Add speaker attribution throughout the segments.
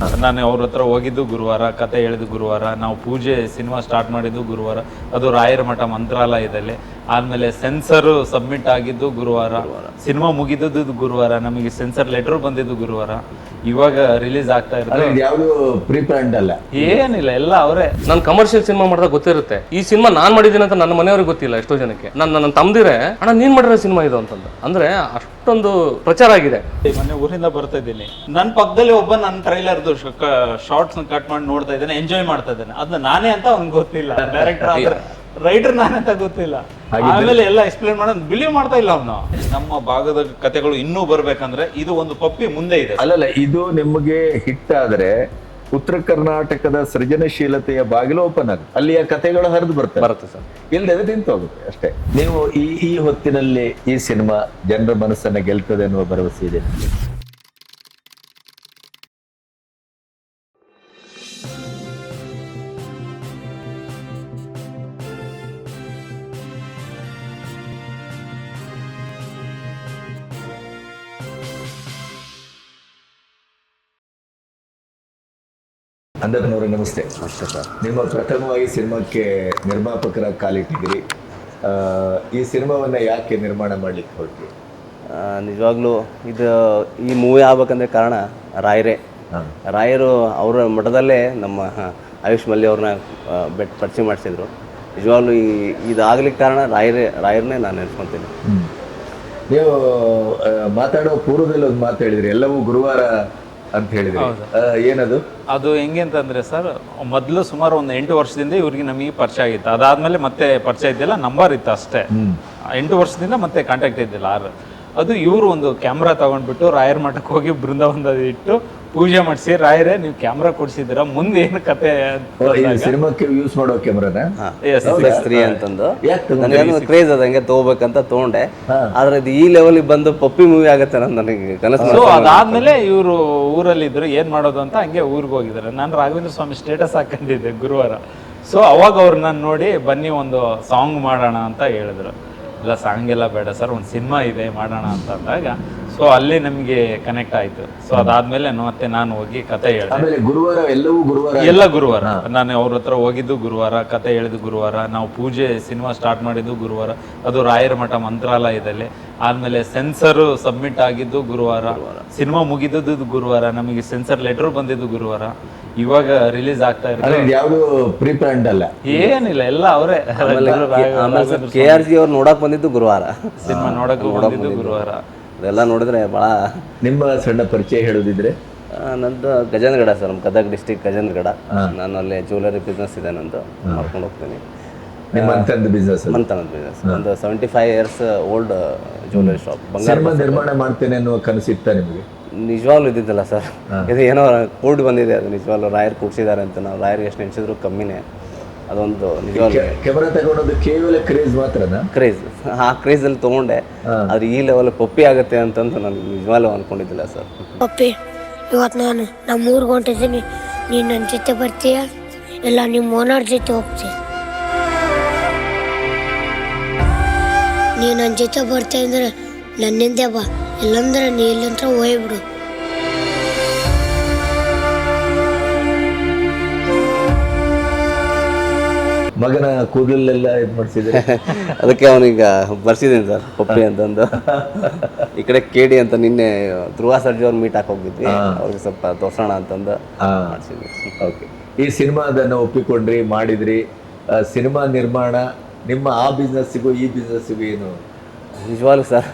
Speaker 1: ನಾನು ಅವ್ರ ಹತ್ರ ಹೋಗಿದ್ದು ಗುರುವಾರ, ಕತೆ ಹೇಳಿದ್ದು ಗುರುವಾರ, ನಾವು ಪೂಜೆ ಸಿನಿಮಾ ಸ್ಟಾರ್ಟ್ ಮಾಡಿದ್ದು ಗುರುವಾರ. ಅದು ರಾಯರ ಮಠ ಮಂತ್ರಾಲಯದಲ್ಲಿ. ಆದ್ಮೇಲೆ ಸೆನ್ಸರ್ ಸಬ್ಮಿಟ್ ಆಗಿದ್ದು ಗುರುವಾರ. ಸಿನಿಮಾ ಮುಗಿದದ್ದು ಗುರುವಾರ. ನಮಗೆ ಸೆನ್ಸರ್ ಲೆಟರ್ ಬಂದಿದ್ದು ಗುರುವಾರ. ಇವಾಗ ರಿಲೀಸ್ ಆಗ್ತಾ ಇರೋದು.
Speaker 2: ಯಾವುದು ಪ್ರೀ ಅಲ್ಲ?
Speaker 1: ಏನಿಲ್ಲ ಎಲ್ಲ ಅವರೇ.
Speaker 3: ನಾನು ಕಮರ್ಷಿಯಲ್ ಸಿನಿಮಾ ಮಾಡಿದಾಗ ಗೊತ್ತಿರುತ್ತೆ. ಈ ಸಿನಿಮಾ ನಾನು ಮಾಡಿದ್ದೀನಿ ಅಂತ ನನ್ನ ಮನೆಯವ್ರಿಗೆ ಗೊತ್ತಿಲ್ಲ ಎಷ್ಟೋ ಜನಕ್ಕೆ. ನನ್ನ ನನ್ನ ತಮ್ದಿರೆ ಅಣ್ಣ ನೀನ್ ಮಾಡಿರೋ ಸಿನಿಮಾ ಇದು ಅಂತಂದ. ಅಂದ್ರೆ ಅಷ್ಟೊಂದು ಪ್ರಚಾರ ಆಗಿದೆ.
Speaker 1: ಮೊನ್ನೆ ಊರಿಂದ ಬರ್ತಾ ಇದ್ದೀನಿ. ನನ್ನ ಪಕ್ಕದಲ್ಲಿ ಒಬ್ಬ ನನ್ನ ಟ್ರೈಲರ್ದು ಶಾರ್ಟ್ಸ್ ಕಟ್ ಮಾಡಿ ನೋಡ್ತಾ ಇದ್ದಾನೆ ಎಂಜಾಯ್ ಮಾಡ್ತಾ ಇದ್ದಾನೆ. ಅದನ್ನ ನಾನೇ ಅಂತ ಅವ್ನಿಗೆ ಗೊತ್ತಿಲ್ಲ. ಡೈರೆಕ್ಟರ್ ರೈಟರ್ ನಾನಂತ ಅಂತ ಗೊತ್ತಿಲ್ಲ. ಆಮೇಲೆ ಎಲ್ಲ ಎಕ್ಸ್ಪ್ಲೇನ್ ಮಾಡೋದು ಬಿಲೀವ್ ಮಾಡ್ತಾ ಇಲ್ಲ ಅವನು. ನಮ್ಮ ಭಾಗದ ಕತೆಗಳು ಇನ್ನೂ ಬರ್ಬೇಕಂದ್ರೆ ಇದು ಒಂದು ಪಪ್ಪಿ ಮುಂದೆ ಇದೆ.
Speaker 2: ಅಲ್ಲಲ್ಲ ಇದು ನಿಮಗೆ ಹಿಟ್ ಆದ್ರೆ ಉತ್ತರ ಕರ್ನಾಟಕದ ಸೃಜನಶೀಲತೆಯ ಬಾಗಿಲು ಓಪನ್ ಆಗುತ್ತೆ. ಅಲ್ಲಿಯ ಕಥೆಗಳು ಹರಿದು ಬರ್ತವೆ.
Speaker 3: ಬರುತ್ತೆ ಸರ್.
Speaker 2: ಇಲ್ಲದೆ ನಿಂತು ಹೋಗುತ್ತೆ ಅಷ್ಟೇ. ನೀವು ಈ ಈ ಹೊತ್ತಿನಲ್ಲಿ ಈ ಸಿನಿಮಾ ಜನರ ಮನಸ್ಸನ್ನ ಗೆಲ್ತದೆ ಅನ್ನುವ ಭರವಸೆ ಇದೆ ಅಂದಪ್ಪನವರೇ ನಮಸ್ತೆ. ನಿಮ್ಮ ಪ್ರಥಮವಾಗಿ ಸಿನಿಮಾಕ್ಕೆ ನಿರ್ಮಾಪಕರಾಗಿ ಕಾಲಿಟ್ಟಿದ್ದೀರಿ. ಈ ಸಿನಿಮಾವನ್ನು ಯಾಕೆ ನಿರ್ಮಾಣ ಮಾಡಲಿಕ್ಕೆ ಹೊರಟಿ
Speaker 4: ನಿಜವಾಗ್ಲೂ ಇದು ಈ ಮೂವಿ ಆಗ್ಬೇಕಂದ್ರೆ ಕಾರಣ ರಾಯರೇ. ರಾಯರು ಅವರ ಮಠದಲ್ಲೇ ನಮ್ಮ ಆಯುಷ್ ಮಲ್ಲಿ ಅವ್ರನ್ನ ಬೆಟ್ ಪರಿಚಯ ಮಾಡಿಸಿದ್ರು. ನಿಜವಾಗ್ಲೂ ಈ ಇದಾಗ್ಲಿಕ್ಕೆ ಕಾರಣ ರಾಯರೇ ರಾಯರನ್ನೇ ನಾನು ನೆನೆಸ್ಕೊತೀನಿ.
Speaker 2: ನೀವು ಮಾತಾಡೋ ಪೂರ್ವದಲ್ಲಿ ಒಂದು ಮಾತಾಡಿದ್ರಿ ಎಲ್ಲವೂ ಗುರುವಾರ ಅಂತ ಹೇಳಿದ್ರು. ಏನದು?
Speaker 1: ಅದು ಹೆಂಗೆ ಅಂತಂದ್ರೆ ಸರ್ ಮೊದಲು ಸುಮಾರು ಒಂದು ಎಂಟು ವರ್ಷದಿಂದ ಇವ್ರಿಗೆ ನಮಗೆ ಪರಿಚಯ ಆಗಿತ್ತು. ಅದಾದ್ಮೇಲೆ ಮತ್ತೆ ಪರಿಚಯ ಇದ್ದಿಲ್ಲ ನಂಬರ್ ಇತ್ತು ಅಷ್ಟೇ. ಎಂಟು ವರ್ಷದಿಂದ ಮತ್ತೆ ಕಾಂಟ್ಯಾಕ್ಟ್ ಇದ್ದಿಲ್ಲ. ಆರು. ಅದು ಇವರು ಒಂದು ಕ್ಯಾಮ್ರಾ ತಗೊಂಡ್ಬಿಟ್ಟು ರಾಯರ್ ಮಠಕ್ಕೆ ಹೋಗಿ ಬೃಂದಾವನದಲ್ಲಿ ಇಟ್ಟು ಪೂಜೆ ಮಾಡಿಸಿ ರಾಯರೇ ನೀವು ಕ್ಯಾಮ್ರಾ ಕೊಡಿಸಿದ್ರ ಮುಂದೆ ಏನು ಕತೆ
Speaker 2: ಸಿನಿಮಾಕ್ಕೆ ಯೂಸ್ ಮಾಡೋ ಕ್ಯಾಮ್ರಾನ?
Speaker 1: Yes,
Speaker 4: ಪ್ಲಸ್ ತ್ರೀ ಅಂತಂದು. ನನಗೇನು ಕ್ರೇಜ್ ಅದ ಹಂಗೆ ತಗೋಬೇಕಂತ ತಗೊಂಡೆ. ಆದ್ರೆ ಇದು ಈ ಲೆವೆಲ್ ಬಂದು ಪಪ್ಪಿ ಮೂವಿ ಆಗತ್ತೆ ಅಂತ ನನಗೆ ಕನಸು
Speaker 1: ಸೊ ಅದಾದ್ಮೇಲೆ ಇವರು ಊರಲ್ಲಿ ಇದ್ರು ಏನ್ ಮಾಡೋದು ಅಂತ ಹಂಗೆ ಊರಿಗೆ ಹೋಗಿದ್ದಾರೆ. ನಾನು ರಾಘವೇಂದ್ರ ಸ್ವಾಮಿ ಸ್ಟೇಟಸ್ ಹಾಕೊಂಡಿದ್ದೆ ಗುರುವಾರ. ಸೊ ಅವಾಗ ಅವ್ರು ನನ್ನ ನೋಡಿ ಬನ್ನಿ ಒಂದು ಸಾಂಗ್ ಮಾಡೋಣ ಅಂತ ಹೇಳಿದ್ರು. ಇಲ್ಲ ಸಾಂಗ್ ಎಲ್ಲ ಬೇಡ ಸರ್ ಒಂದು ಸಿನಿಮಾ ಇದೆ ಮಾಡೋಣ ಅಂತ ಅಂದಾಗ ಸೊ ಅಲ್ಲಿ ನಮಗೆ ಕನೆಕ್ಟ್ ಆಯ್ತು. ಸೊ ಅದಾದ್ಮೇಲೆ ಮತ್ತೆ ನಾನು ಹೋಗಿ ಕತೆ ಹೇಳಿದೆ.
Speaker 2: ಆಮೇಲೆ ಗುರುವಾರ ಎಲ್ಲವೂ ಗುರುವಾರ
Speaker 1: ಎಲ್ಲ ಗುರುವಾರ. ನಾನು ಅವ್ರ ಹತ್ರ ಹೋಗಿದ್ದು ಗುರುವಾರ ಕತೆ ಹೇಳಿದ್ದು ಗುರುವಾರ. ನಾವು ಪೂಜೆ ಸಿನಿಮಾ ಸ್ಟಾರ್ಟ್ ಮಾಡಿದ್ದು ಗುರುವಾರ. ಅದು ರಾಯರ ಮಠ ಮಂತ್ರಾಲಯದಲ್ಲಿ. ಆದ್ಮೇಲೆ ಸೆನ್ಸರ್ ಸಬ್ಮಿಟ್ ಆಗಿದ್ದು ಗುರುವಾರ. ಸಿನಿಮಾ ಮುಗಿದದ್ದು ಗುರುವಾರ. ನಮಗೆ ಸೆನ್ಸರ್ ಲೆಟರ್ ಬಂದಿದ್ದು ಗುರುವಾರ. ಇವಾಗ ರಿಲೀಸ್ ಆಗ್ತಾ ಇರೋದು.
Speaker 2: ಇದು ಯಾವುದು ಪ್ರೀ ಪ್ಲಾನ್ಡ್ ಅಲ್ಲ.
Speaker 1: ಏನಿಲ್ಲ ಎಲ್ಲ ಅವರೇ.
Speaker 4: ಆಮೇಲೆ ಕೆ ಆರ್ ಜಿ ಅವ್ರು ನೋಡಕ್ ಬಂದಿದ್ದು ಗುರುವಾರ.
Speaker 1: ಸಿನಿಮಾ ನೋಡಕ್ ಬಂದಿದ್ದು. ಗುರುವಾರ.
Speaker 4: ಅದೆಲ್ಲ ನೋಡಿದ್ರೆ ಭಾಳ
Speaker 2: ನಿಮ್ಮ ಸಣ್ಣ ಪರಿಚಯ ಹೇಳೋದಿದ್ರೆ?
Speaker 4: ನಂದು ಗಜೇಂದ್ರಗಡ ಸರ್ ನಮ್ಮ ಗದಗ ಡಿಸ್ಟಿಕ್ ಗಜೇಂದ್ರಗಡ. ನಾನು ಅಲ್ಲಿ ಜ್ಯುವೆಲರಿ ಬಿಸ್ನೆಸ್ ಇದೆ ನಂದು. ಮಾಡ್ಕೊಂಡು ಹೋಗ್ತೀನಿ.
Speaker 2: ನಿಮ್ಮ ಅಂತಂದ ಬಿಸ್ನೆಸ್
Speaker 4: ಮಂತ್ ಬಿಸ್ನೆಸ್ ಒಂದು seventy five years old jewellery shop ಬಂಗಾರ
Speaker 2: ನಿರ್ಮಾಣ ಮಾಡ್ತೇನೆ ಅನ್ನುವ ಕನಸಿತ್ತ ನಿಮಗೆ?
Speaker 4: ನಿಜವಾಗ್ಲೂ ಇದ್ದಿದ್ದಲ್ಲ ಸರ್. ಇದು ಏನೋ ಕೋರ್ಟ್ ಬಂದಿದೆ ಅದು ನಿಜವಾಗ್ಲೂ ರಾಯರ್ ಕೂಡ್ಸಿದ್ದಾರೆ ಅಂತ. ನಾವು ರಾಯರ್ಗೆ ಎಷ್ಟು ನೆನೆಸಿದ್ರು ಕಮ್ಮಿನೇ. ಅದೊಂದು
Speaker 2: ಕ್ಯಾಮರಾ ಕೇವಲ ಕ್ರೇಜ್ ಮಾತ್ರನಾ?
Speaker 4: ಕ್ರೇಜ್ ಆ ಕ್ರೇಜಲ್ಲಿ ತಗೊಂಡೆ. ಆದ್ರೆ ಈ ಲೆವೆಲ್ ಪಪ್ಪಿ ಆಗುತ್ತೆ ಅಂತಂದು ನಾನು ನಿಜವಾಗ್ಲೂ ಅನ್ಕೊಂಡಿದ್ದಿಲ್ಲ ಸರ್.
Speaker 5: ಪಪ್ಪಿ ಇವತ್ತು ನಾನು ನಮ್ಮ ಊರಿಗೆ ಹೊಂಟಿದ್ದೀನಿ. ನೀನು ನನ್ನ ಜೊತೆ ಬರ್ತೀಯ? ಇಲ್ಲ ನಿಮ್ಮ ಓನರ್ ಜೊತೆ ಹೋಗ್ತೀಯ? ನೀನು ನನ್ನ ಜೊತೆ ಬರ್ತೀಯ ಅಂದ್ರೆ ನನ್ನಿಂದೆ ಬಾ. ಇಲ್ಲಂದ್ರೆ ನೀ ಇಲ್ಲಂತ್ರ ಹೋಗ್ಬಿಡು
Speaker 2: ಮಗನ ಕೂದಲೆಲ್ಲ ಇದು ಮಾಡಿಸಿದ್ರೆ
Speaker 4: ಅದಕ್ಕೆ ಅವನೀಗ ಬರ್ಸಿದ್ದೀನಿ ಸರ್ ಪಪ್ಪಿ ಅಂತಂದು. ಈ ಕಡೆ ಕೇಡಿ ಅಂತ ನಿನ್ನೆ ಧ್ರುವ ಸರ್ಜಿ ಅವ್ರು ಮೀಟ್ ಹಾಕಿ ಹೋಗಿದ್ವಿ. ಅವ್ರಿಗೆ ಸ್ವಲ್ಪ ತೋರ್ಸೋಣ ಅಂತಂದು ಮಾಡಿಸಿದ್ವಿ.
Speaker 2: ಓಕೆ. ಈ ಸಿನಿಮಾದನ್ನು ಒಪ್ಪಿಕೊಂಡ್ರಿ ಮಾಡಿದ್ರಿ. ಸಿನಿಮಾ ನಿರ್ಮಾಣ ನಿಮ್ಮ ಆ ಬಿಸ್ನೆಸ್ಸಿಗೂ ಈ ಬಿಸ್ನೆಸ್ಸಿಗೂ ಏನು?
Speaker 4: ನಿಜವಾಗ್ಲೂ ಸರ್